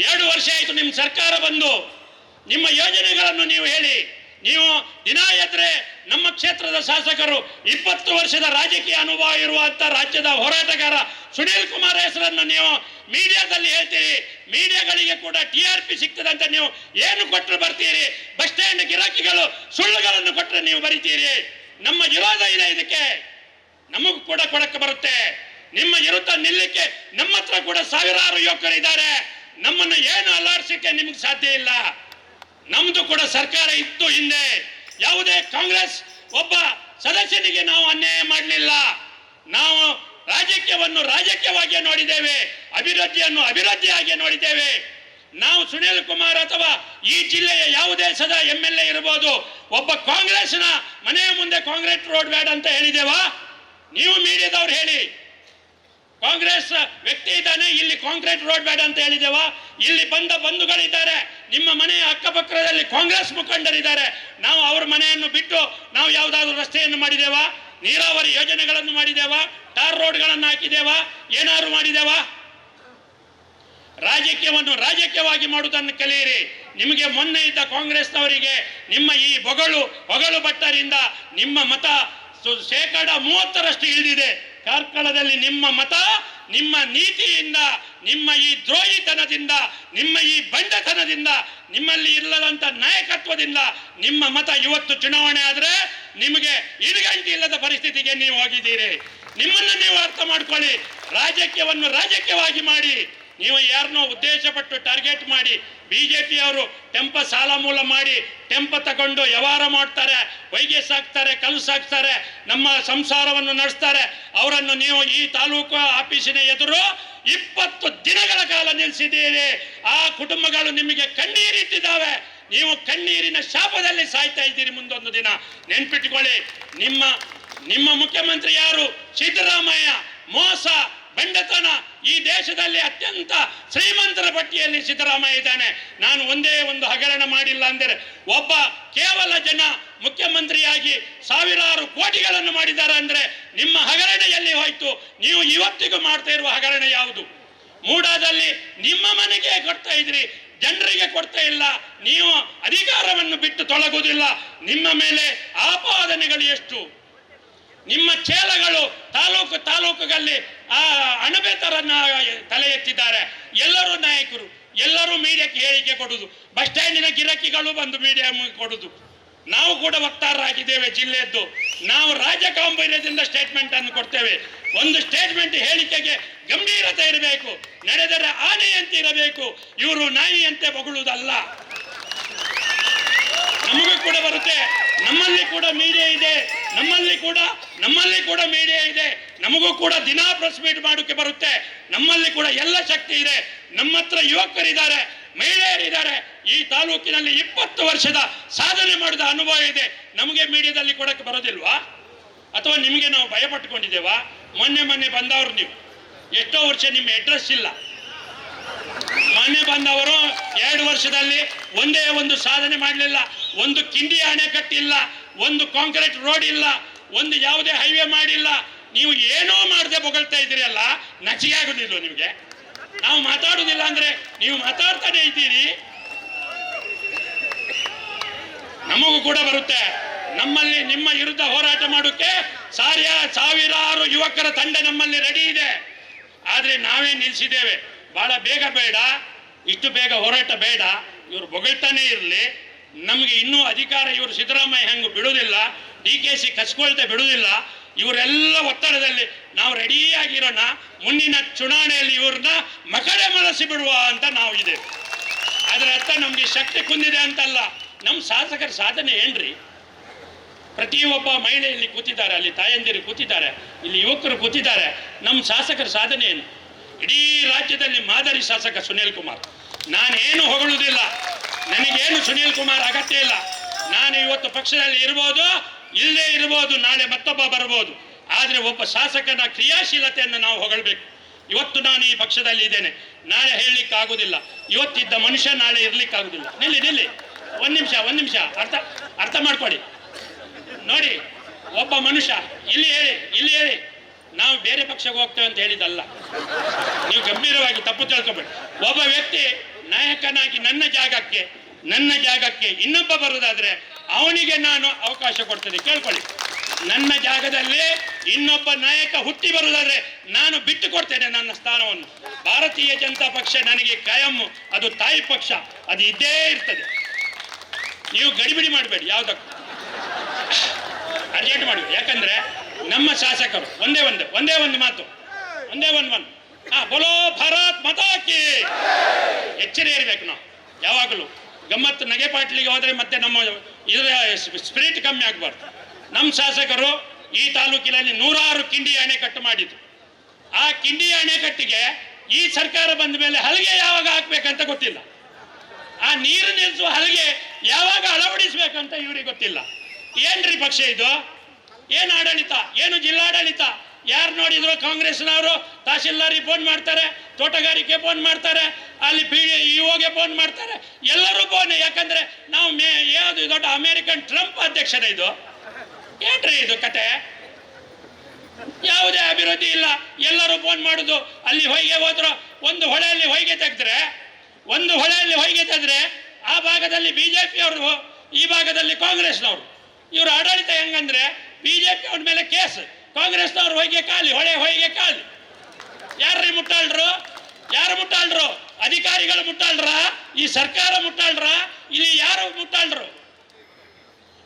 ಎರಡು ವರ್ಷ ಆಯಿತು ನಿಮ್ಮ ಸರ್ಕಾರ ಬಂದು. ನಿಮ್ಮ ಯೋಜನೆಗಳನ್ನು ನೀವು ಹೇಳಿ. ನೀವು ದಿನ ಎದ್ರೆ ನಮ್ಮ ಕ್ಷೇತ್ರದ ಶಾಸಕರು ಇಪ್ಪತ್ತು ವರ್ಷದ ರಾಜಕೀಯ ಅನುಭವ ಇರುವಂತ ರಾಜ್ಯದ ಹೋರಾಟಗಾರ ಸುನೀಲ್ ಕುಮಾರ್ ಹೆಸರನ್ನು ನೀವು ಮೀಡಿಯಾದಲ್ಲಿ ಹೇಳ್ತೀರಿ. ಮೀಡಿಯಾಗಳಿಗೆ ಕೂಡ ಟಿ ಆರ್ ಪಿ ಸಿಗ್ತದೆ ಅಂತ ನೀವು ಏನು ಕೊಟ್ಟರು ಬರ್ತೀರಿ? ಬಸ್ ಸ್ಟ್ಯಾಂಡ್ ಗಿರಾಕಿಗಳು ಸುಳ್ಳುಗಳನ್ನು ಕೊಟ್ಟರೆ ನೀವು ಬರಿತೀರಿ. ನಮ್ಮ ವಿರೋಧ ಇದೆ ಇದಕ್ಕೆ. ನಮಗೂ ಕೂಡ ಕೊಡಕ್ಕೆ ಬರುತ್ತೆ. ನಿಮ್ಮ ವಿರುದ್ಧ ನಿಲ್ಲಕ್ಕೆ ನಮ್ಮ ಹತ್ರ ಕೂಡ ಸಾವಿರಾರು ಯುವಕರಿದ್ದಾರೆ ನಮ್ಮನ್ನು ಏನು ಅಲ್ಲಾಡ್ಸಕ್ಕೆ ನಿಮ್ಗೆ ಸಾಧ್ಯ ಇಲ್ಲ? ನಮ್ದು ಕೂಡ ಸರ್ಕಾರ ಇತ್ತು ಹಿಂದೆ. ಯಾವುದೇ ಕಾಂಗ್ರೆಸ್ ಒಬ್ಬ ಸದಸ್ಯನಿಗೆ ನಾವು ಅನ್ಯಾಯ ಮಾಡಲಿಲ್ಲ. ನಾವು ರಾಜಕೀಯವನ್ನು ರಾಜಕೀಯವಾಗಿ ನೋಡಿದ್ದೇವೆ, ಅಭಿವೃದ್ಧಿಯನ್ನು ಅಭಿವೃದ್ಧಿಯಾಗಿ ನೋಡಿದ್ದೇವೆ. ನಾವು ಸುನೀಲ್ ಕುಮಾರ್ ಅಥವಾ ಈ ಜಿಲ್ಲೆಯ ಯಾವುದೇ ಸದಾ ಎಂ ಎಲ್ ಎ ಇರಬಹುದು ಒಬ್ಬ ಕಾಂಗ್ರೆಸ್ನ ಮನೆಯ ಮುಂದೆ ಕಾಂಗ್ರೆಸ್ ರೋಡ್ ಬೇಡ ಅಂತ ಹೇಳಿದೇವಾ ನೀವು ಮೀಡಿಯಾದವ್ರು ಹೇಳಿ. ಕಾಂಗ್ರೆಸ್ ವ್ಯಕ್ತಿ ಇದ್ದಾನೆ, ಇಲ್ಲಿ ಕಾಂಕ್ರೀಟ್ ರೋಡ್ ಬೇಡ ಅಂತ ಹೇಳಿದೆವಾ? ಇಲ್ಲಿ ಬಂದ ಬಂಧುಗಳಿದ್ದಾರೆ, ನಿಮ್ಮ ಮನೆಯ ಅಕ್ಕಪಕ್ಕದಲ್ಲಿ ಕಾಂಗ್ರೆಸ್ ಮುಖಂಡರಿದ್ದಾರೆ. ನಾವು ಅವ್ರ ಮನೆಯನ್ನು ಬಿಟ್ಟು ನಾವು ಯಾವುದಾದ್ರೂ ರಸ್ತೆಯನ್ನು ಮಾಡಿದೇವಾ? ನೀರಾವರಿ ಯೋಜನೆಗಳನ್ನು ಮಾಡಿದೇವಾ? ಟಾರ್ ರೋಡ್ಗಳನ್ನು ಹಾಕಿದೇವಾ? ಏನಾದ್ರು ಮಾಡಿದೇವಾ? ರಾಜಕೀಯವನ್ನು ರಾಜಕೀಯವಾಗಿ ಮಾಡುವುದನ್ನು ಕಲಿಯಿರಿ. ನಿಮಗೆ ಮೊನ್ನೆ ಇದ್ದ ಕಾಂಗ್ರೆಸ್ನವರಿಗೆ ನಿಮ್ಮ ಈ ಬೊಗಳು ಬೊಗಳು ಭಟ್ಟರಿಂದ ನಿಮ್ಮ ಮತ ಶೇಕಡ ಮೂವತ್ತರಷ್ಟು ಇಳಿದಿದೆ. ಕಾರ್ಕಳದಲ್ಲಿ ನಿಮ್ಮ ಮತ, ನಿಮ್ಮ ನೀತಿಯಿಂದ, ನಿಮ್ಮ ಈ ದ್ರೋಹಿತನದಿಂದ, ನಿಮ್ಮ ಈ ಬಂಡತನದಿಂದ, ನಿಮ್ಮಲ್ಲಿ ಇಲ್ಲದಂತ ನಾಯಕತ್ವದಿಂದ ನಿಮ್ಮ ಮತ ಇವತ್ತು ಚುನಾವಣೆ ಆದ್ರೆ ನಿಮಗೆ ಇರುಗಂಟಿ ಇಲ್ಲದ ಪರಿಸ್ಥಿತಿಗೆ ನೀವು ಹೋಗಿದ್ದೀರಿ. ನಿಮ್ಮನ್ನು ನೀವು ಅರ್ಥ ಮಾಡ್ಕೊಳ್ಳಿ. ರಾಜಕೀಯವನ್ನು ರಾಜಕೀಯವಾಗಿ ಮಾಡಿ. ನೀವು ಯಾರನ್ನೋ ಉದ್ದೇಶಪಟ್ಟು ಟಾರ್ಗೆಟ್ ಮಾಡಿ. ಬಿಜೆಪಿ ಅವರು ಟೆಂಪ ಸಾಲ ಮೂಲ ಮಾಡಿ ಟೆಂಪ ತಗೊಂಡು ವ್ಯವಹಾರ ಮಾಡ್ತಾರೆ ವೈಗೆ ಸಾಕ್ತಾರೆ, ಕಲ್ಲು ಸಾಕ್ತಾರೆ, ನಮ್ಮ ಸಂಸಾರವನ್ನು ನಡೆಸ್ತಾರೆ. ಅವರನ್ನು ನೀವು ಈ ತಾಲೂಕು ಆಫೀಸಿನ ಎದುರು ಇಪ್ಪತ್ತು ದಿನಗಳ ಕಾಲ ನಿಲ್ಲಿಸಿದ್ದೀರಿ. ಆ ಕುಟುಂಬಗಳು ನಿಮಗೆ ಕಣ್ಣೀರಿಟ್ಟಿದ್ದಾವೆ ನೀವು ಕಣ್ಣೀರಿನ ಶಾಪದಲ್ಲಿ ಸಾಯ್ತಾ ಇದ್ದೀರಿ ಮುಂದೊಂದು ದಿನ. ನೆನ್ಪಿಟ್ಕೊಳ್ಳಿ, ನಿಮ್ಮ ನಿಮ್ಮ ಮುಖ್ಯಮಂತ್ರಿ ಯಾರು? ಸಿದ್ದರಾಮಯ್ಯ, ಮೋಸ, ಬಂಡತನ. ಈ ದೇಶದಲ್ಲಿ ಅತ್ಯಂತ ಶ್ರೀಮಂತರ ಪಟ್ಟಿಯಲ್ಲಿ ಸಿದ್ದರಾಮಯ್ಯ ಇದ್ದಾನೆ. ನಾನು ಒಂದೇ ಒಂದು ಹಗರಣ ಮಾಡಿಲ್ಲ ಅಂದರೆ ಒಬ್ಬ ಕೇವಲ ಜನ ಮುಖ್ಯಮಂತ್ರಿಯಾಗಿ ಸಾವಿರಾರು ಕೋಟಿಗಳನ್ನು ಮಾಡಿದ್ದಾರೆ ಅಂದರೆ ನಿಮ್ಮ ಹಗರಣ ಎಲ್ಲಿ ಹೋಯ್ತು? ನೀವು ಇವತ್ತಿಗೂ ಮಾಡ್ತಾ ಇರುವ ಹಗರಣ ಯಾವುದು? ಮೂಡಾದಲ್ಲಿ ನಿಮ್ಮ ಮನೆಗೆ ಕೊಡ್ತಾ ಇದ್ರಿ, ಜನರಿಗೆ ಕೊಡ್ತಾ ಇಲ್ಲ, ನೀವು ಅಧಿಕಾರವನ್ನು ಬಿಟ್ಟು ತೊಲಗುವುದಿಲ್ಲ. ನಿಮ್ಮ ಮೇಲೆ ಆಪಾದನೆಗಳು ಎಷ್ಟು? ನಿಮ್ಮ ಚೇಲಗಳು ತಾಲೂಕು ತಾಲೂಕುಗಳಲ್ಲಿ ಆ ಅಣಬೆ ತರನ್ನ ತಲೆ ಎತ್ತಿದ್ದಾರೆ. ಎಲ್ಲರೂ ನಾಯಕರು, ಎಲ್ಲರೂ ಮೀಡಿಯಾಕ್ಕೆ ಹೇಳಿಕೆ ಕೊಡುದು. ಬಸ್ ಸ್ಟ್ಯಾಂಡಿನ ಗಿರಾಕಿಗಳು ಬಂದು ಮೀಡಿಯಾ ಕೊಡುದು. ನಾವು ಕೂಡ ವಕ್ತಾರರಾಗಿದ್ದೇವೆ ಜಿಲ್ಲೆಯದ್ದು ನಾವು ರಾಜಕಾಂಬೈರ್ಯದಿಂದ ಸ್ಟೇಟ್ಮೆಂಟ್ ಅನ್ನು ಕೊಡ್ತೇವೆ. ಒಂದು ಸ್ಟೇಟ್ಮೆಂಟ್ ಹೇಳಿಕೆಗೆ ಗಂಭೀರತೆ ಇರಬೇಕು. ನಡೆದರೆ ಆನೆಯಂತೆ ಇರಬೇಕು. ಇವರು ನಾಯಿಯಂತೆ ಬೊಗಳುವುದಲ್ಲ. ನಮಗೂ ಕೂಡ ಬರುತ್ತೆ. ನಮ್ಮಲ್ಲಿ ಕೂಡ ಮೀಡಿಯಾ ಇದೆ. ನಮ್ಮಲ್ಲಿ ಕೂಡ ನಮ್ಮಲ್ಲಿ ಕೂಡ ಮೀಡಿಯಾ ಇದೆ. ನಮಗೂ ಕೂಡ ದಿನಾ ಪ್ರೆಸ್ ಮೀಟ್ ಮಾಡೋಕೆ ಬರುತ್ತೆ. ನಮ್ಮಲ್ಲಿ ಕೂಡ ಎಲ್ಲ ಶಕ್ತಿ ಇದೆ. ನಮ್ಮ ಹತ್ರ ಯುವಕರಿದ್ದಾರೆ, ಮಹಿಳೆಯರಿದ್ದಾರೆ. ಈ ತಾಲೂಕಿನಲ್ಲಿ ಇಪ್ಪತ್ತು ವರ್ಷದ ಸಾಧನೆ ಮಾಡಿದ ಅನುಭವ ಇದೆ. ನಮಗೆ ಮೀಡಿಯಾದಲ್ಲಿ ಕೊಡಕ್ಕೆ ಬರೋದಿಲ್ವಾ? ಅಥವಾ ನಿಮಗೆ ನಾವು ಭಯ ಪಟ್ಟುಕೊಂಡಿದ್ದೇವಾ? ಮೊನ್ನೆ ಮೊನ್ನೆ ಬಂದವರು ನೀವು. ಎಷ್ಟೋ ವರ್ಷ ನಿಮ್ಮ ಅಡ್ರೆಸ್ ಇಲ್ಲ. ಮೊನ್ನೆ ಬಂದವರು ಎರಡು ವರ್ಷದಲ್ಲಿ ಒಂದೇ ಒಂದು ಸಾಧನೆ ಮಾಡಲಿಲ್ಲ. ಒಂದು ಕಿಂಡಿ ಅಣೆಕಟ್ಟಿಲ್ಲ ಒಂದು ಕಾಂಕ್ರೀಟ್ ರೋಡ್ ಇಲ್ಲ. ಒಂದು ಯಾವುದೇ ಹೈವೇ ಮಾಡಿಲ್ಲ. ನೀವು ಏನೋ ಮಾಡದೆ ಬೊಗಳ್ತಾ ಇದ್ದೀರಿ ಅಲ್ಲ ನಿಮಗೆ? ನಾವು ಮಾತಾಡುದಿಲ್ಲ ಅಂದ್ರೆ ನೀವು ಮಾತಾಡ್ತಾನೆ ಇದ್ದೀರಿ. ನಮಗೂ ಕೂಡ ಬರುತ್ತೆ. ನಮ್ಮಲ್ಲಿ ನಿಮ್ಮ ವಿರುದ್ಧ ಹೋರಾಟ ಮಾಡೋಕೆ ಸಾರಿಯ ಸಾವಿರಾರು ಯುವಕರ ತಂಡ ನಮ್ಮಲ್ಲಿ ರೆಡಿ ಇದೆ. ಆದ್ರೆ ನಾವೇ ನಿಲ್ಸಿದ್ದೇವೆ. ಬಹಳ ಬೇಗ ಬೇಡ, ಇಷ್ಟು ಬೇಗ ಹೋರಾಟ ಬೇಡ. ಇವರು ಬೊಗಳ್ತಾನೆ ಇರಲಿ. ನಮಗೆ ಇನ್ನೂ ಅಧಿಕಾರ ಇವರು ಸಿದ್ದರಾಮಯ್ಯ ಹೆಂಗೆ ಬಿಡುವುದಿಲ್ಲ. ಡಿ ಕೆ ಸಿ ಕಸ್ಕೊಳ್ತಾ ಬಿಡುವುದಿಲ್ಲ. ಇವರೆಲ್ಲ ಒತ್ತಡದಲ್ಲಿ ನಾವು ರೆಡಿಯಾಗಿರೋಣ ಮುಂದಿನ ಚುನಾವಣೆಯಲ್ಲಿ ಇವ್ರನ್ನ ಮಕಡೆ ಮಲಸಿ ಬಿಡುವ ಅಂತ ನಾವು ಇದ್ದೇವೆ. ಅದರ ಅರ್ಥ ನಮಗೆ ಶಕ್ತಿ ಕುಂದಿದೆ ಅಂತಲ್ಲ. ನಮ್ಮ ಶಾಸಕರ ಸಾಧನೆ ಏನ್ರಿ? ಪ್ರತಿಯೊಬ್ಬ ಮಹಿಳೆ ಇಲ್ಲಿ ಕೂತಿದ್ದಾರೆ, ಅಲ್ಲಿ ತಾಯಂದಿರು ಕೂತಿದ್ದಾರೆ, ಇಲ್ಲಿ ಯುವಕರು ಕೂತಿದ್ದಾರೆ. ನಮ್ಮ ಶಾಸಕರ ಸಾಧನೆ ಏನು? ಇಡೀ ರಾಜ್ಯದಲ್ಲಿ ಮಾದರಿ ಶಾಸಕ ಸುನೀಲ್ ಕುಮಾರ್. ನಾನೇನು ಹೊಗಳುವುದಿಲ್ಲ. ನನಗೇನು ಸುನೀಲ್ ಕುಮಾರ್ ಅಗತ್ಯ ಇಲ್ಲ. ನಾನು ಇವತ್ತು ಪಕ್ಷದಲ್ಲಿ ಇರ್ಬೋದು ಇಲ್ಲೇ ಇರ್ಬೋದು, ನಾಳೆ ಮತ್ತೊಬ್ಬ ಬರ್ಬೋದು. ಆದರೆ ಒಬ್ಬ ಶಾಸಕನ ಕ್ರಿಯಾಶೀಲತೆಯನ್ನು ನಾವು ಹೊಗಳಬೇಕು. ಇವತ್ತು ನಾನು ಈ ಪಕ್ಷದಲ್ಲಿ ಇದ್ದೇನೆ. ನಾಳೆ ಹೇಳಲಿಕ್ಕೆ ಆಗುದಿಲ್ಲ ಇವತ್ತಿದ್ದ ಮನುಷ್ಯ ನಾಳೆ ಇರ್ಲಿಕ್ಕೆ ಆಗುದಿಲ್ಲ ನಿಲ್ಲಿ ನಿಲ್ಲಿ. ಒಂದ್ ನಿಮಿಷ ಒಂದ್ ನಿಮಿಷ. ಅರ್ಥ ಅರ್ಥ ಮಾಡ್ಕೊಡಿ ನೋಡಿ, ಒಬ್ಬ ಮನುಷ್ಯ, ಇಲ್ಲಿ ಹೇಳಿ ಇಲ್ಲಿ ಹೇಳಿ. ನಾವು ಬೇರೆ ಪಕ್ಷಕ್ಕೆ ಹೋಗ್ತೇವೆ ಅಂತ ಹೇಳಿದಲ್ಲ ನೀವು ಗಂಭೀರವಾಗಿ ತಪ್ಪು ತಿಳ್ಕೊಬೇಡಿ. ಒಬ್ಬ ವ್ಯಕ್ತಿ ನಾಯಕನಾಗಿ ನನ್ನ ಜಾಗಕ್ಕೆ ನನ್ನ ಜಾಗಕ್ಕೆ ಇನ್ನೊಬ್ಬ ಬರುವುದಾದ್ರೆ ಅವನಿಗೆ ನಾನು ಅವಕಾಶ ಕೊಡ್ತೇನೆ. ಕೇಳ್ಕೊಳ್ಳಿ. ನನ್ನ ಜಾಗದಲ್ಲಿ ಇನ್ನೊಬ್ಬ ನಾಯಕ ಹುಟ್ಟಿ ಬರುವುದಾದ್ರೆ ನಾನು ಬಿಟ್ಟು ಕೊಡ್ತೇನೆ ನನ್ನ ಸ್ಥಾನವನ್ನು. ಭಾರತೀಯ ಜನತಾ ಪಕ್ಷ ನನಗೆ ಕಾಯಂ, ಅದು ತಾಯಿ ಪಕ್ಷ. ಅದು ಇದ್ದೇ ಇರ್ತದೆ. ನೀವು ಗಡಿಬಿಡಿ ಮಾಡಬೇಡಿ, ಯಾವ್ದಕ್ಕೂ. ಅರ್ಜೆಂಟ್ ಮಾಡಿ. ಯಾಕಂದ್ರೆ ನಮ್ಮ ಶಾಸಕರು, ಒಂದೇ ಒಂದು ಒಂದೇ ಒಂದು ಮಾತು. ಒಂದೇ ಒಂದು ಒಂದು. ಹಾ ಬೋಲೋ ಭಾರತ್ ಮತಾಕಿ ಎಚ್ಚರಿ ಇರಬೇಕು ನಾವು. ಯಾವಾಗಲೂ. ಗಮ್ಮತ್ತು ನಗೆಪಾಟ್ಲಿಗೆ ಹೋದರೆ ಮತ್ತೆ ನಮ್ಮ ಇದರ ಸ್ಪಿರಿಟ್ ಕಮ್ಮಿ ಆಗಬಾರ್ದು. ನಮ್ಮ ಶಾಸಕರು ಈ ತಾಲೂಕಿನಲ್ಲಿ ನೂರಾರು ಕಿಂಡಿ ಅಣೆಕಟ್ಟು ಮಾಡಿದ್ರು. ಆ ಕಿಂಡಿ ಅಣೆಕಟ್ಟಿಗೆ ಈ ಸರ್ಕಾರ ಬಂದ ಮೇಲೆ ಹಲಗೆ ಯಾವಾಗ ಹಾಕ್ಬೇಕಂತ ಗೊತ್ತಿಲ್ಲ. ಆ ನೀರು ನಿಲ್ಲಿಸುವ ಹಲಗೆ ಯಾವಾಗ ಅಳವಡಿಸಬೇಕಂತ ಇವ್ರಿಗೆ ಗೊತ್ತಿಲ್ಲ. ಏನ್ರಿ ಪಕ್ಷ ಇದು? ಏನು ಆಡಳಿತ? ಏನು ಜಿಲ್ಲಾಡಳಿತ? ಯಾರು ನೋಡಿದ್ರು ಕಾಂಗ್ರೆಸ್ನವರು ತಹಶೀಲ್ದಾರಿಗೆ ಫೋನ್ ಮಾಡ್ತಾರೆ, ತೋಟಗಾರಿಕೆ ಫೋನ್ ಮಾಡ್ತಾರೆ ಅಲ್ಲಿ ಪಿ ಇಒಗೆ ಫೋನ್ ಮಾಡ್ತಾರೆ. ಎಲ್ಲರೂ ಫೋನ್ ಯಾಕಂದ್ರೆ ನಾವು ಮೇ, ಯಾವುದು ದೊಡ್ಡ ಅಮೇರಿಕನ್ ಟ್ರಂಪ್ ಅಧ್ಯಕ್ಷನ ಇದು. ಏನ್ರಿ ಇದು ಕತೆ? ಯಾವುದೇ ಅಭಿವೃದ್ಧಿ ಇಲ್ಲ. ಎಲ್ಲರೂ ಫೋನ್ ಮಾಡುದು. ಅಲ್ಲಿ ಹೊಯ್ಗೆ ಹೋದ್ರು, ಒಂದು ಹೊಳೆಯಲ್ಲಿ ಹೊಯ್ಗೆ ತೆಗೆದ್ರೆ, ಒಂದು ಹೊಳೆಯಲ್ಲಿ ಹೊಯ್ಗೆ ತೆಗೆದ್ರೆ, ಆ ಭಾಗದಲ್ಲಿ ಬಿಜೆಪಿ ಅವರು, ಈ ಭಾಗದಲ್ಲಿ ಕಾಂಗ್ರೆಸ್ನವರು. ಇವರು ಆಡಳಿತ ಹೆಂಗಂದ್ರೆ ಬಿಜೆಪಿ ಅವ್ರ ಮೇಲೆ ಕೇಸ್. ಕಾಂಗ್ರೆಸ್ನವ್ರು ಹೊಯ್ಗೆ ಖಾಲಿ ಹೊಳೆ ಹೊಯ್ಗೆ ಖಾಲಿ ಯಾರ್ರಿ ಮುಟ್ಟಾಳ್ರು? ಯಾರು ಮುಟ್ಟಾಳ್ರು? ಅಧಿಕಾರಿಗಳು ಮುಟ್ಟಾಳ್ರ? ಈ ಸರ್ಕಾರ ಮುಟ್ಟಾಳ್ರ? ಇಲ್ಲಿ ಯಾರು ಮುಟ್ಟಾಳ್ರು?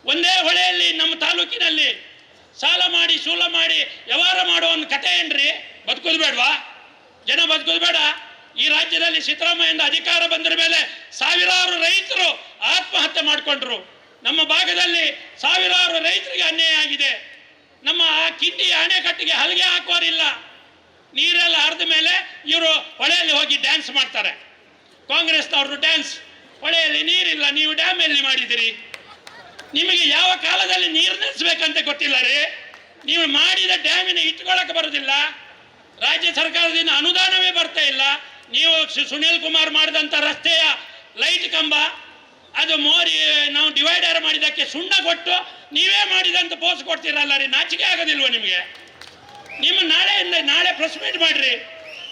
ಒಂದೇ ಹೊಳೆಯಲ್ಲಿ, ನಮ್ಮ ತಾಲೂಕಿನಲ್ಲಿ ಸಾಲ ಮಾಡಿ, ಶೂಲ ಮಾಡಿ ವ್ಯವಹಾರ ಮಾಡೋ ಒಂದು ಕತೆ ಏನ್ರಿ? ಬದುಕೋದು ಬೇಡವಾ ಜನ ಬದುಕೋದು ಬೇಡ ಈ ರಾಜ್ಯದಲ್ಲಿ ಸಿದ್ದರಾಮಯ್ಯಿಂದ ಅಧಿಕಾರ ಬಂದ್ರ ಮೇಲೆ ಸಾವಿರಾರು ರೈತರು ಆತ್ಮಹತ್ಯೆ ಮಾಡಿಕೊಂಡ್ರು. ನಮ್ಮ ಭಾಗದಲ್ಲಿ ಸಾವಿರಾರು ರೈತರಿಗೆ ಅನ್ಯಾಯ ಆಗಿದೆ. ನಮ್ಮ ಆ ಕಿಂಡಿ ಅಣೆಕಟ್ಟಿಗೆ ಹಲಗೆ ಹಾಕೋರಿಲ್ಲ ನೀರೆಲ್ಲ ಹರಿದ ಮೇಲೆ ಇವರು ಹೊಳೆಯಲ್ಲಿ ಹೋಗಿ ಡ್ಯಾನ್ಸ್ ಮಾಡ್ತಾರೆ. ಕಾಂಗ್ರೆಸ್ನವ್ರದ್ದು ಡ್ಯಾನ್ಸ್ ಹೊಳೆಯಲ್ಲಿ ನೀರಿಲ್ಲ, ನೀವು ಡ್ಯಾಮ್ ಎಲ್ಲಿ ಮಾಡಿದಿರಿ ನಿಮಗೆ ಯಾವ ಕಾಲದಲ್ಲಿ ನೀರು ನಿಲ್ಲಿಸ್ಬೇಕಂತ ಗೊತ್ತಿಲ್ಲ ರೀ? ನೀವು ಮಾಡಿದ ಡ್ಯಾಮಿನ ಇಟ್ಕೊಳ್ಳಕ್ಕೆ ಬರೋದಿಲ್ಲ. ರಾಜ್ಯ ಸರ್ಕಾರದಿಂದ ಅನುದಾನವೇ ಬರ್ತಾ ಇಲ್ಲ. ನೀವು ಸುನೀಲ್ ಕುಮಾರ್ ಮಾಡಿದಂಥ ರಸ್ತೆಯ ಲೈಟ್ ಕಂಬ, ಅದು ಮೋರಿ, ನಾವು ಡಿವೈಡರ್ ಮಾಡಿದ್ದಕ್ಕೆ ಸುಣ್ಣ ಕೊಟ್ಟು ನೀವೇ ಮಾಡಿದಂತ ಪೋಸ್ ಕೊಡ್ತೀರಲ್ಲ ರೀ? ನಾಚಿಕೆ ಆಗೋದಿಲ್ವ ನಿಮಗೆ? ನಿಮ್ಮ ನಾಳೆ ನಾಳೆ ಪ್ರೆಸ್ ಮೀಟ್ ಮಾಡ್ರಿ.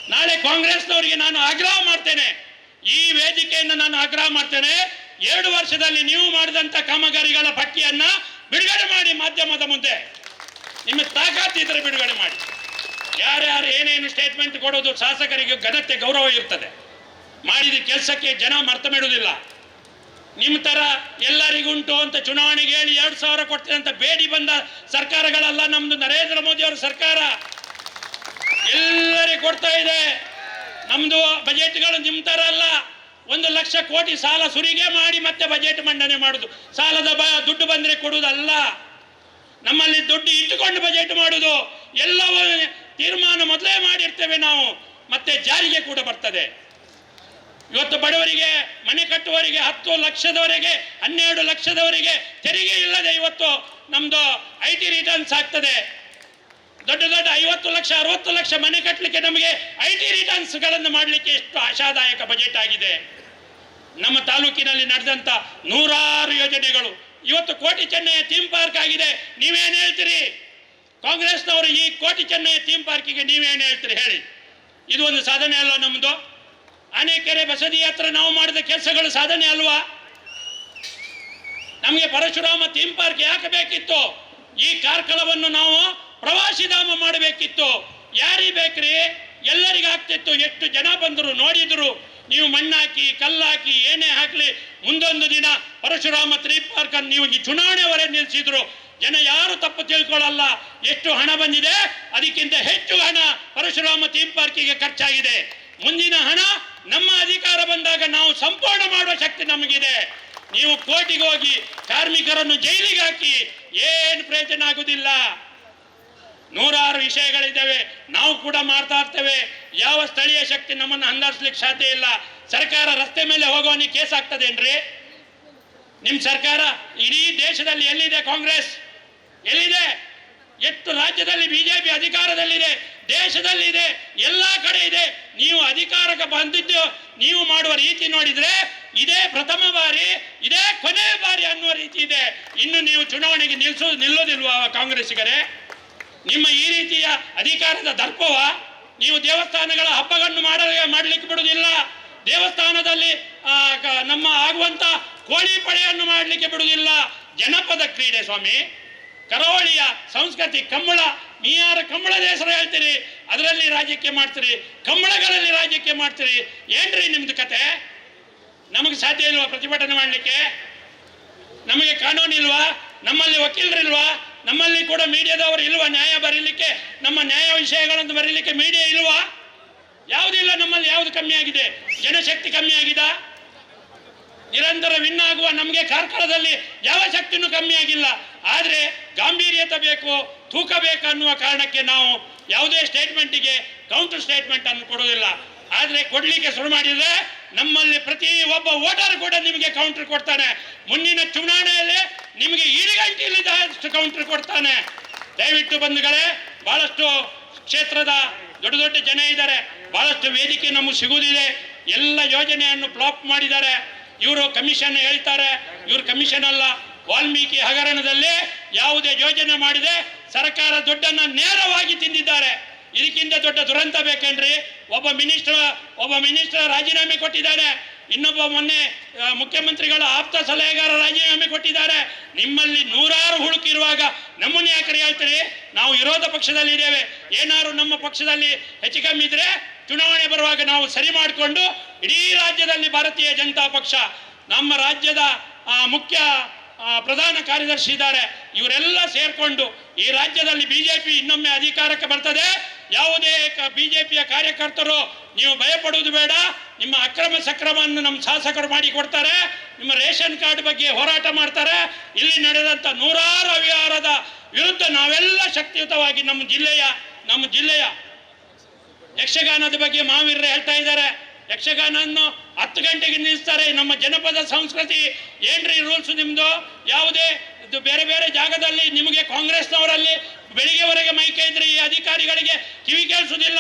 ನಾಳೆ ಕಾಂಗ್ರೆಸ್ನವರಿಗೆ ನಾನು ಆಗ್ರಹ ಮಾಡ್ತೇನೆ. ಈ ವೇದಿಕೆಯನ್ನು ನಾನು ಆಗ್ರಹ ಮಾಡ್ತೇನೆ. ಎರಡು ವರ್ಷದಲ್ಲಿ ನೀವು ಮಾಡಿದಂತ ಕಾಮಗಾರಿಗಳ ಪಟ್ಟಿಯನ್ನ ಬಿಡುಗಡೆ ಮಾಡಿ ಮಾಧ್ಯಮದ ಮುಂದೆ. ನಿಮ್ಮ ತಾಕತ್ತಿದ್ರೆ ಬಿಡುಗಡೆ ಮಾಡಿ. ಯಾರ್ಯಾರು ಏನೇನು ಸ್ಟೇಟ್ಮೆಂಟ್ ಕೊಡೋದು ಶಾಸಕರಿಗೆ ಘನತೆ ಗೌರವ ಇರ್ತದೆ. ಮಾಡಿದ ಕೆಲಸಕ್ಕೆ ಜನ ಮರ್ತ ಬಿಡುವುದಿಲ್ಲ. ನಿಮ್ಮ ಥರ ಎಲ್ಲರಿಗುಂಟು ಅಂತ ಚುನಾವಣೆಗೆ ಹೇಳಿ ಎರಡು ಸಾವಿರ ಕೊಡ್ತೀನಿ ಅಂತ ಬೇಡಿ ಬಂದ ಸರ್ಕಾರಗಳಲ್ಲ ನಮ್ಮದು ನರೇಂದ್ರ ಮೋದಿ ಅವರ ಸರ್ಕಾರ. ಎಲ್ಲರಿಗೂ ಕೊಡ್ತಾ ಇದೆ. ನಮ್ಮದು ಬಜೆಟ್ಗಳು ನಿಮ್ಮ ಥರ ಅಲ್ಲ. ಒಂದು ಲಕ್ಷ ಕೋಟಿ ಸಾಲ ಸುರಿಗೆ ಮಾಡಿ ಮತ್ತೆ ಬಜೆಟ್ ಮಂಡನೆ ಮಾಡುದು. ಸಾಲದ ಬ, ದುಡ್ಡು ಬಂದರೆ ಕೊಡುವುದಲ್ಲ. ನಮ್ಮಲ್ಲಿ ದುಡ್ಡು ಇಟ್ಟುಕೊಂಡು ಬಜೆಟ್ ಮಾಡುದು. ಎಲ್ಲವೂ ತೀರ್ಮಾನ ಮೊದಲೇ ಮಾಡಿರ್ತೇವೆ ನಾವು. ಮತ್ತೆ ಜಾರಿಗೆ ಕೂಡ ಬರ್ತದೆ. ಇವತ್ತು ಬಡವರಿಗೆ, ಮನೆ ಕಟ್ಟುವವರಿಗೆ ಹತ್ತು ಲಕ್ಷದವರೆಗೆ, ಹನ್ನೆರಡು ಲಕ್ಷದವರೆಗೆ ತೆರಿಗೆ ಇಲ್ಲದೆ ಇವತ್ತು ನಮ್ದು ಐ ಟಿ ರಿಟರ್ನ್ಸ್ ಆಗ್ತದೆ. ದೊಡ್ಡ ದೊಡ್ಡ ಐವತ್ತು ಲಕ್ಷ, ಅರವತ್ತು ಲಕ್ಷ ಮನೆ ಕಟ್ಟಲಿಕ್ಕೆ ನಮಗೆ ಐ ಟಿ ರಿಟರ್ನ್ಸ್ಗಳನ್ನು ಮಾಡಲಿಕ್ಕೆ ಎಷ್ಟು ಆಶಾದಾಯಕ ಬಜೆಟ್ ಆಗಿದೆ. ನಮ್ಮ ತಾಲೂಕಿನಲ್ಲಿ ನಡೆದಂಥ ನೂರಾರು ಯೋಜನೆಗಳು. ಇವತ್ತು ಕೋಟಿ ಚೆನ್ನೈಯ ಥೀಮ್ ಪಾರ್ಕ್ ಆಗಿದೆ. ನೀವೇನು ಹೇಳ್ತೀರಿ? ಕಾಂಗ್ರೆಸ್ನವರು ಈ ಕೋಟಿ ಚೆನ್ನೈ ಥೀಮ್ ಪಾರ್ಕಿಗೆ ನೀವೇನು ಹೇಳ್ತೀರಿ ಹೇಳಿ. ಇದು ಒಂದು ಸಾಧನೆ ಅಲ್ಲ ನಮ್ಮದು ಆನೆಕೆರೆ ಬಸದಿ ಹತ್ರ ನಾವು ಮಾಡಿದ ಕೆಲಸಗಳು ಸಾಧನೆ ಅಲ್ವಾ? ನಮಗೆ ಪರಶುರಾಮ ಥೀಮ್ ಪಾರ್ಕ್ ಯಾಕೆ ಬೇಕಿತ್ತು? ಈ ಕಾರ್ಕಳವನ್ನು ನಾವು ಪ್ರವಾಸಿಧಾಮ ಮಾಡಬೇಕಿತ್ತು. ಯಾರಿಗೆ ಬೇಕ್ರಿ? ಎಲ್ಲರಿಗೂ ಆಗ್ತಿತ್ತು. ಎಷ್ಟು ಜನ ಬಂದರು, ನೋಡಿದ್ರು. ನೀವು ಮಣ್ಣಾಕಿ, ಕಲ್ಲಾಕಿ, ಏನೇ ಹಾಕಲಿ, ಮುಂದೊಂದು ದಿನ ಪರಶುರಾಮ ತ್ರೀ ಪಾರ್ಕ್ ಅನ್ನು ನೀವು ಚುನಾವಣೆವರೆ ನಿಲ್ಲಿಸಿದ್ರು ಜನ ಯಾರು ತಪ್ಪು ತಿಳ್ಕೊಳ್ಳಲ್ಲ ಎಷ್ಟು ಹಣ ಬಂದಿದೆ? ಅದಕ್ಕಿಂತ ಹೆಚ್ಚು ಹಣ ಪರಶುರಾಮ ಥೀಮ್ ಪಾರ್ಕಿಗೆ ಖರ್ಚಾಗಿದೆ. ಮುಂದಿನ ಹಣ ನಮ್ಮ ಅಧಿಕಾರ ಬಂದಾಗ ನಾವು ಸಂಪೂರ್ಣ ಮಾಡುವ ಶಕ್ತಿ ನಮಗಿದೆ. ನೀವು ಕೋರ್ಟಿಗೆ ಹೋಗಿ ಕಾರ್ಮಿಕರನ್ನು ಜೈಲಿಗೆ ಹಾಕಿ ಏನು ಪ್ರಯೋಜನ ಆಗುದಿಲ್ಲ. ನೂರಾರು ವಿಷಯಗಳಿದ್ದಾವೆ. ನಾವು ಕೂಡ ಮಾಡ್ತಾ ಇರ್ತೇವೆ. ಯಾವ ಸ್ಥಳೀಯ ಶಕ್ತಿ ನಮ್ಮನ್ನು ಅಂದಾಜಿಸ್ಲಿಕ್ಕೆ ಸಾಧ್ಯ ಇಲ್ಲ. ಸರ್ಕಾರ ರಸ್ತೆ ಮೇಲೆ ಹೋಗುವನಿ ಕೇಸ್ ಆಗ್ತದೇನ್ರಿ? ನಿಮ್ಮ ಸರ್ಕಾರ ಇಡೀ ದೇಶದಲ್ಲಿ ಎಲ್ಲಿದೆ ಕಾಂಗ್ರೆಸ್? ಎಲ್ಲಿದೆ? ಎಷ್ಟು ರಾಜ್ಯದಲ್ಲಿ ಬಿಜೆಪಿ ಅಧಿಕಾರದಲ್ಲಿದೆ? ದೇಶದಲ್ಲಿದೆ, ಎಲ್ಲ ಕಡೆ ಇದೆ. ನೀವು ಅಧಿಕಾರಕ್ಕೆ ಬಂದಿದ್ದು, ನೀವು ಮಾಡುವ ರೀತಿ ನೋಡಿದ್ರೆ ಇದೇ ಪ್ರಥಮ ಬಾರಿ, ಇದೇ ಕೊನೆ ಬಾರಿ ಅನ್ನುವ ರೀತಿ ಇದೆ. ಇನ್ನು ನೀವು ಚುನಾವಣೆಗೆ ನಿಲ್ಸೋ, ನಿಲ್ಲೋದಿಲ್ವಾ ಕಾಂಗ್ರೆಸ್ಸಿಗರೇ? ನಿಮ್ಮ ಈ ರೀತಿಯ ಅಧಿಕಾರದ ದರ್ಪವ ನೀವು ದೇವಸ್ಥಾನಗಳ ಹಬ್ಬಗಳನ್ನು ಮಾಡಲು, ಮಾಡಲಿಕ್ಕೆ ಬಿಡುವುದಿಲ್ಲ. ದೇವಸ್ಥಾನದಲ್ಲಿ ನಮ್ಮ ಆಗುವಂತ ಕೋಳಿ ಪಡೆಯನ್ನು ಮಾಡಲಿಕ್ಕೆ ಬಿಡುವುದಿಲ್ಲ. ಜನಪದ ಕ್ರೀಡೆ ಸ್ವಾಮಿ, ಕರಾವಳಿಯ ಸಂಸ್ಕೃತಿ ಕಂಬಳ ನೀಯಾರ ಕಂಬಳದ ಹೆಸರು ಹೇಳ್ತೀರಿ, ಅದರಲ್ಲಿ ರಾಜ್ಯಕ್ಕೆ ಮಾಡ್ತೀರಿ, ಕಂಬಳಗಳಲ್ಲಿ ರಾಜ್ಯಕ್ಕೆ ಮಾಡ್ತೀರಿ. ಏನ್ರಿ ನಿಮ್ದು ಕತೆ? ನಮಗೆ ಸಾಧ್ಯ ಇಲ್ವಾ ಪ್ರತಿಭಟನೆ ಮಾಡಲಿಕ್ಕೆ? ನಮಗೆ ಕಾನೂನು ಇಲ್ವಾ? ನಮ್ಮಲ್ಲಿ ವಕೀಲರಿಲ್ವಾ ನಮ್ಮಲ್ಲಿ ಕೂಡ ಮೀಡಿಯಾದವರು ಇಲ್ವಾ ನ್ಯಾಯ ಬರೀಲಿಕ್ಕೆ? ನಮ್ಮ ನ್ಯಾಯ ವಿಷಯಗಳನ್ನು ಬರೀಲಿಕ್ಕೆ ಮೀಡಿಯಾ ಇಲ್ವಾ? ಯಾವುದಿಲ್ಲ ನಮ್ಮಲ್ಲಿ, ಯಾವುದು ಕಮ್ಮಿ ಆಗಿದೆ? ಜನಶಕ್ತಿ ಕಮ್ಮಿ ಆಗಿದ? ನಿರಂತರ ವಿನ್ ಆಗುವ ನಮಗೆ ಕಾರ್ಕಳದಲ್ಲಿ ಯಾವ ಶಕ್ತಿನೂ ಕಮ್ಮಿ ಆಗಿಲ್ಲ. ಆದರೆ ಗಾಂಭೀರ್ಯತೆ ಬೇಕು, ತೂಕ ಬೇಕು ಅನ್ನುವ ಕಾರಣಕ್ಕೆ ನಾವು ಯಾವುದೇ ಸ್ಟೇಟ್ಮೆಂಟಿಗೆ ಕೌಂಟರ್ ಸ್ಟೇಟ್ಮೆಂಟ್ ಅನ್ನು ಕೊಡುವುದಿಲ್ಲ. ಆದರೆ ಕೊಡಲಿಕ್ಕೆ ಶುರು ಮಾಡಿದರೆ ನಮ್ಮಲ್ಲಿ ಪ್ರತಿ ಒಬ್ಬ ವೋಟರ್ ಕೂಡ ನಿಮಗೆ ಕೌಂಟರ್ ಕೊಡ್ತಾನೆ. ಮುಂದಿನ ಚುನಾವಣೆಯಲ್ಲಿ ನಿಮಗೆ ಈಡುಗಂಟೆ ಇಲ್ಲದಷ್ಟು ಕೌಂಟರ್ ಕೊಡ್ತಾನೆ. ದಯವಿಟ್ಟು ಬಂಧುಗಳೇ, ಬಹಳಷ್ಟು ಕ್ಷೇತ್ರದ ದೊಡ್ಡ ದೊಡ್ಡ ಜನ ಇದ್ದಾರೆ. ಬಹಳಷ್ಟು ವೇದಿಕೆ ನಮಗೆ ಸಿಗುವುದಿದೆ ಎಲ್ಲ ಯೋಜನೆಯನ್ನು ಫ್ಲಾಪ್ ಮಾಡಿದ್ದಾರೆ. ಇವರು ಕಮಿಷನ್ ಹೇಳ್ತಾರೆ, ಇವರು ಕಮಿಷನ್ ಅಲ್ಲ. ವಾಲ್ಮೀಕಿ ಹಗರಣದಲ್ಲಿ ಯಾವುದೇ ಯೋಜನೆ ಮಾಡಿದೆ, ಸರ್ಕಾರ ದುಡ್ಡನ್ನು ನೇರವಾಗಿ ತಿಂದಿದ್ದಾರೆ. ಇದಕ್ಕಿಂತ ದೊಡ್ಡ ದುರಂತ ಬೇಕೇನ್ರಿ? ಒಬ್ಬ ಮಿನಿಸ್ಟರ್ ಒಬ್ಬ ಮಿನಿಸ್ಟರ್ ರಾಜೀನಾಮೆ ಕೊಟ್ಟಿದ್ದಾನೆ. ಇನ್ನೊಬ್ಬ ಮೊನ್ನೆ ಮುಖ್ಯಮಂತ್ರಿಗಳ ಆಪ್ತ ಸಲಹೆಗಾರ ರಾಜೀನಾಮೆ ಕೊಟ್ಟಿದ್ದಾರೆ. ನಿಮ್ಮಲ್ಲಿ ನೂರಾರು ಹುಡುಕಿರುವಾಗ ನಮ್ಮನ್ನು ಯಾಕೆ ಹೇಳ್ತೀರಿ? ನಾವು ವಿರೋಧ ಪಕ್ಷದಲ್ಲಿ ಇದ್ದೇವೆ. ಏನಾದ್ರು ನಮ್ಮ ಪಕ್ಷದಲ್ಲಿ ಹೆಚ್ಚು ಕಮ್ಮಿ ಇದ್ರೆ ಚುನಾವಣೆ ಬರುವಾಗ ನಾವು ಸರಿ ಮಾಡಿಕೊಂಡು ಇಡೀ ರಾಜ್ಯದಲ್ಲಿ ಭಾರತೀಯ ಜನತಾ ಪಕ್ಷ ನಮ್ಮ ರಾಜ್ಯದ ಮುಖ್ಯ ಪ್ರಧಾನ ಕಾರ್ಯದರ್ಶಿ ಇದ್ದಾರೆ. ಇವರೆಲ್ಲ ಸೇರ್ಕೊಂಡು ಈ ರಾಜ್ಯದಲ್ಲಿ ಬಿಜೆಪಿ ಇನ್ನೊಮ್ಮೆ ಅಧಿಕಾರಕ್ಕೆ ಬರ್ತದೆ. ಯಾವುದೇ ಬಿಜೆಪಿಯ ಕಾರ್ಯಕರ್ತರು ನೀವು ಭಯಪಡುವುದು ಬೇಡ. ನಿಮ್ಮ ಅಕ್ರಮ ಸಕ್ರಮವನ್ನು ನಮ್ಮ ಶಾಸಕರು ಮಾಡಿ ಕೊಡ್ತಾರೆ. ನಿಮ್ಮ ರೇಷನ್ ಕಾರ್ಡ್ ಬಗ್ಗೆ ಹೋರಾಟ ಮಾಡ್ತಾರೆ. ಇಲ್ಲಿ ನಡೆದಂತ ನೂರಾರು ಅವ್ಯವಹಾರದ ವಿರುದ್ಧ ನಾವೆಲ್ಲ ಶಕ್ತಿಯುತವಾಗಿ ನಮ್ಮ ಜಿಲ್ಲೆಯ ನಮ್ಮ ಜಿಲ್ಲೆಯ ಯಕ್ಷಗಾನದ ಬಗ್ಗೆ ಮಹಾವೀರರು ಹೇಳ್ತಾ ಇದ್ದಾರೆ. ಯಕ್ಷಗಾನವನ್ನು ಹತ್ತು ಗಂಟೆಗೆ ನಿಲ್ಲಿಸ್ತಾರೆ. ನಮ್ಮ ಜನಪದ ಸಂಸ್ಕೃತಿ ಏನ್ರಿ ರೂಲ್ಸ್ ನಿಮ್ದು? ಯಾವುದೇ ಬೇರೆ ಬೇರೆ ಜಾಗದಲ್ಲಿ ನಿಮಗೆ ಕಾಂಗ್ರೆಸ್ನವರಲ್ಲಿ ಬೆಳಿಗ್ಗೆವರೆಗೆ ಮೈ ಈ ಅಧಿಕಾರಿಗಳಿಗೆ ಕಿವಿ ಕೇಳಿಸುವುದಿಲ್ಲ